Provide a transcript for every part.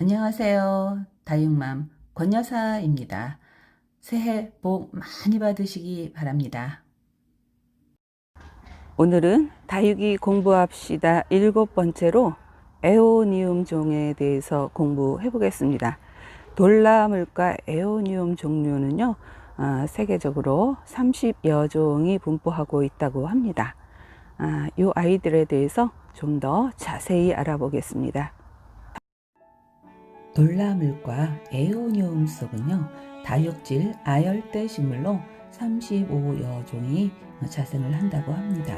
안녕하세요. 다육맘 권여사입니다. 새해 복 많이 받으시기 바랍니다. 오늘은 다육이 공부합시다 일곱 번째로 에오니움 종에 대해서 공부해 보겠습니다. 돌나물과 에오니움 종류는요, 아, 세계적으로 30여 종이 분포하고 있다고 합니다. 아, 이 아이들에 대해서 좀 더 자세히 알아보겠습니다. 돌나물과 에오니움 속은요, 다육질 아열대 식물로 35여 종이 자생을 한다고 합니다.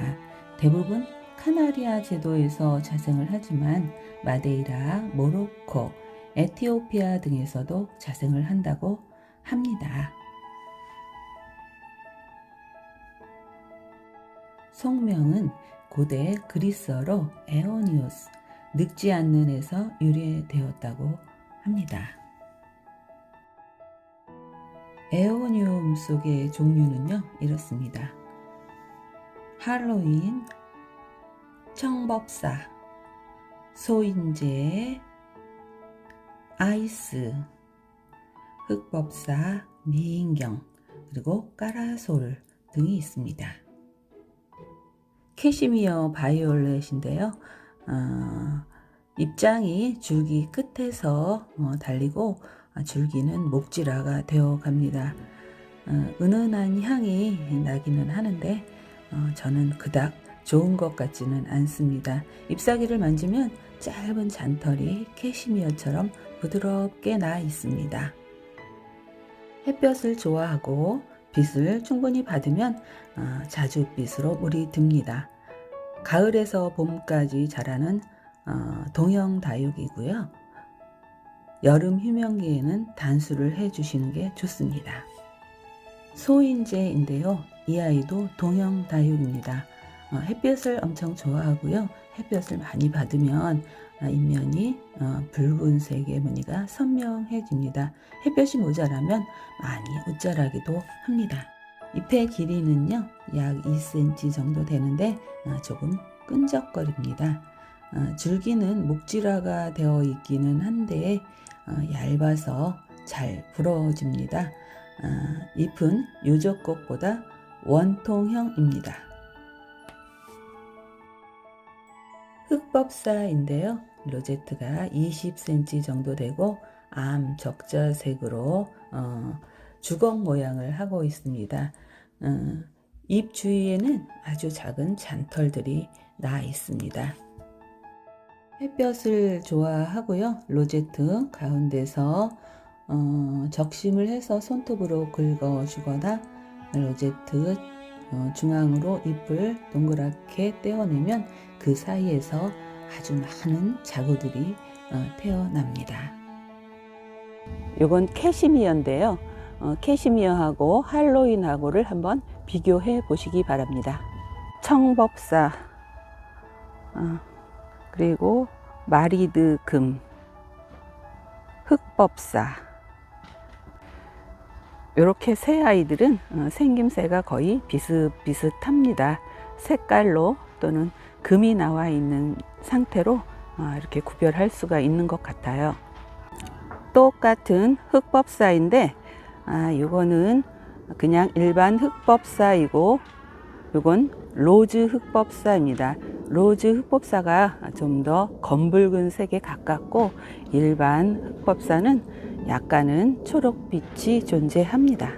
대부분 카나리아 제도에서 자생을 하지만 마데이라, 모로코, 에티오피아 등에서도 자생을 한다고 합니다. 속명은 고대 그리스어로 에오니오스, 늙지 않는에서 유래되었다고 합니다. 에오니움 속의 종류는요, 이렇습니다. 할로윈, 청법사, 소인재, 아이스, 흑법사, 미인경, 그리고 까라솔 등이 있습니다. 캐시미어 바이올렛인데요. 어, 입장이 줄기 끝에서 어, 달리고 아, 줄기는 목질화가 되어 갑니다. 어, 은은한 향이 나기는 하는데 어, 저는 그닥 좋은 것 같지는 않습니다. 잎사귀를 만지면 짧은 잔털이 캐시미어처럼 부드럽게 나 있습니다. 햇볕을 좋아하고 빛을 충분히 받으면 어, 자줏빛으로 물이 듭니다. 가을에서 봄까지 자라는 어, 동형 다육이고요. 여름 휴명기에는 단수를 해주시는 게 좋습니다. 소인재인데요. 이 아이도 동형 다육입니다. 어, 햇볕을 엄청 좋아하고요. 햇볕을 많이 받으면 아, 잎면이 어, 붉은색의 무늬가 선명해집니다. 햇볕이 모자라면 많이 웃자라기도 합니다. 잎의 길이는요, 약 2cm 정도 되는데 어, 조금 끈적거립니다. 어, 줄기는 목질화가 되어 있기는 한데 어, 얇아서 잘 부러집니다. 어, 잎은 유적꽃보다 원통형입니다. 흑법사인데요. 로제트가 20cm 정도 되고 암 적자색으로 어, 주걱 모양을 하고 있습니다. 어, 잎 주위에는 아주 작은 잔털들이 나 있습니다. 햇볕을 좋아하고요. 로제트 가운데서 어, 적심을 해서 손톱으로 긁어주거나 로제트 어, 중앙으로 잎을 동그랗게 떼어내면 그 사이에서 아주 많은 자구들이 어, 태어납니다. 요건 캐시미어인데요. 어, 캐시미어하고 할로윈하고를 한번 비교해 보시기 바랍니다. 청법사, 어, 그리고 마리드 금, 흑법사. 이렇게 세 아이들은 어, 생김새가 거의 비슷비슷합니다. 색깔로 또는 금이 나와 있는 상태로 어, 이렇게 구별할 수가 있는 것 같아요. 똑같은 흑법사인데, 아, 요거는 그냥 일반 흑법사이고, 요건 로즈 흑법사입니다. 로즈 흑법사가 좀 더 검붉은 색에 가깝고, 일반 흑법사는 약간은 초록빛이 존재합니다.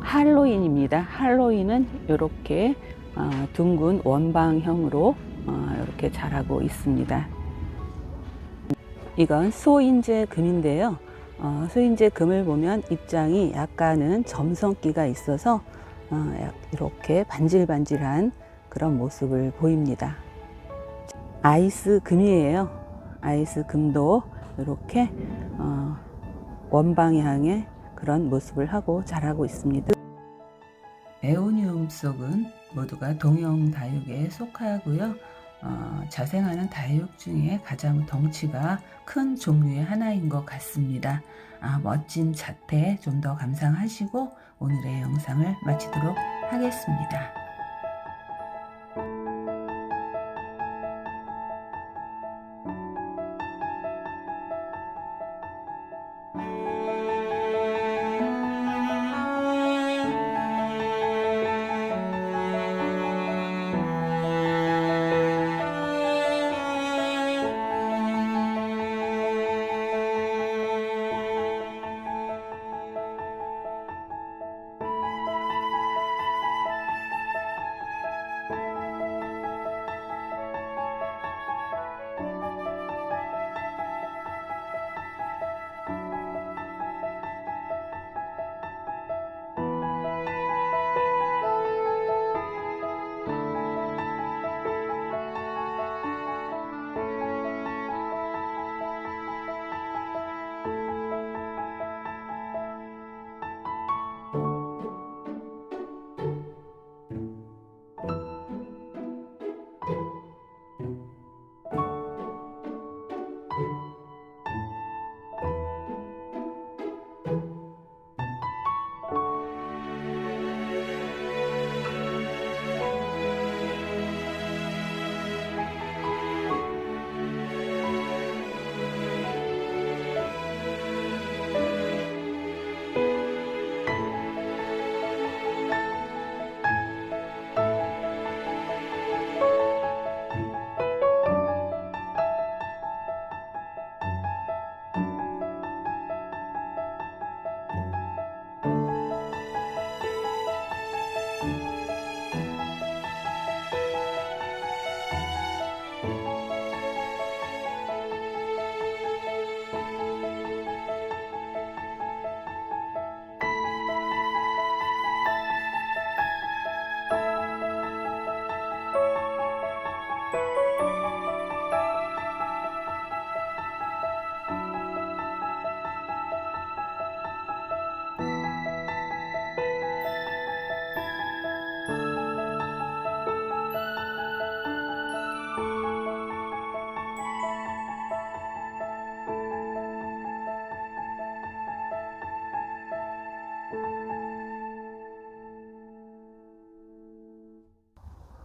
할로윈입니다. 할로윈은 이렇게 어, 둥근 원방형으로 어, 이렇게 자라고 있습니다. 이건 소인재 금인데요. 어, 소인재 금을 보면 입장이 약간은 점성기가 있어서 어, 약- 이렇게 반질반질한 그런 모습을 보입니다. 아이스 금이에요. 아이스 금도 이렇게 어, 원방향의 그런 모습을 하고 자라고 있습니다. 에오니움 속은 모두가 동형 다육에 속하고요. 어, 자생하는 다육 중에 가장 덩치가 큰 종류의 하나인 것 같습니다. 아, 멋진 자태 좀 더 감상하시고 오늘의 영상을 마치도록 하겠습니다.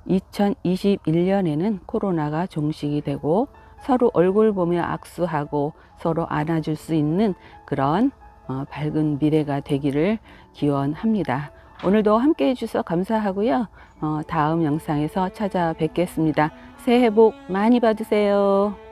2021년에는 코로나가 종식이 되고 서로 얼굴 보며 악수하고 서로 안아줄 수 있는 그런 어, 밝은 미래가 되기를 기원합니다. 오늘도 함께 해주셔서 감사하고요. 어, 다음 영상에서 찾아뵙겠습니다. 새해 복 많이 받으세요.